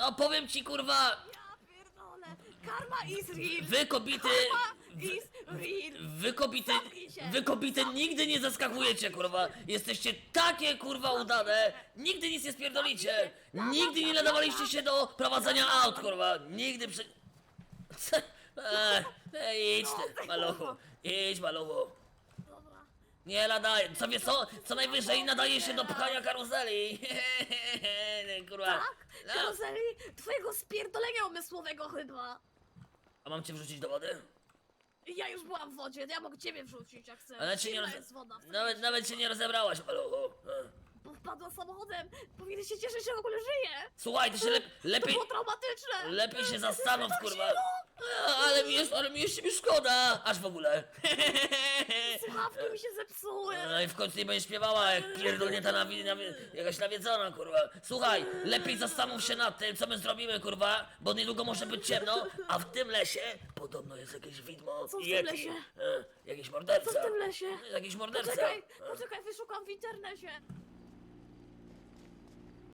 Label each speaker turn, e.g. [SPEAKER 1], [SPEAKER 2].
[SPEAKER 1] No powiem ci kurwa,
[SPEAKER 2] Ja pierdolę. Karma is real.
[SPEAKER 1] wy kobiety,
[SPEAKER 2] Karma is real.
[SPEAKER 1] wy kobiety,
[SPEAKER 2] Zamknij się.
[SPEAKER 1] wy kobiety nigdy nie zaskakujecie kurwa. Jesteście takie kurwa udane, nigdy nic nie spierdolicie. Nigdy nie nadawaliście się do prowadzenia aut kurwa. Nigdy przy... Ej, idź ty, maluchu, idź maluchu. Nie nadaje, co wie co? Co najwyżej nadaje się do pchania karuzeli. Kurwa.
[SPEAKER 2] Tak?
[SPEAKER 1] No.
[SPEAKER 2] Karuzeli twojego spierdolenia umysłowego chyba.
[SPEAKER 1] A mam cię wrzucić do wody?
[SPEAKER 2] Ja już byłam w wodzie, ja mogę ciebie wrzucić jak chcesz.
[SPEAKER 1] Ale cię nie roz...
[SPEAKER 2] jest woda.
[SPEAKER 1] Nawet, nawet się nie rozebrałaś, maluchu.
[SPEAKER 2] Bo wpadła samochodem. Powinien się cieszyć, że w ogóle żyje.
[SPEAKER 1] Słuchaj, ty się lep...
[SPEAKER 2] To
[SPEAKER 1] lepiej...
[SPEAKER 2] było traumatyczne.
[SPEAKER 1] Lepiej się zastanów,
[SPEAKER 2] Tak
[SPEAKER 1] kurwa.
[SPEAKER 2] zimno.
[SPEAKER 1] Ale mi jest, ale mi jest ciebie szkoda. Aż w ogóle.
[SPEAKER 2] Słuchawki mi się zepsuły.
[SPEAKER 1] No i w końcu nie będziesz śpiewała jak pierdolnięta nawi... nawi... jakaś nawiedzona, kurwa. Słuchaj, lepiej zastanów się nad tym, co my zrobimy, kurwa, bo niedługo może być ciemno, a w tym lesie podobno jest jakieś widmo.
[SPEAKER 2] Co w tym lesie?
[SPEAKER 1] E, jakiś morderca.
[SPEAKER 2] Co w tym lesie?
[SPEAKER 1] Jakiś morderca.
[SPEAKER 2] Poczekaj,
[SPEAKER 1] E.
[SPEAKER 2] poczekaj, wyszukam w internecie.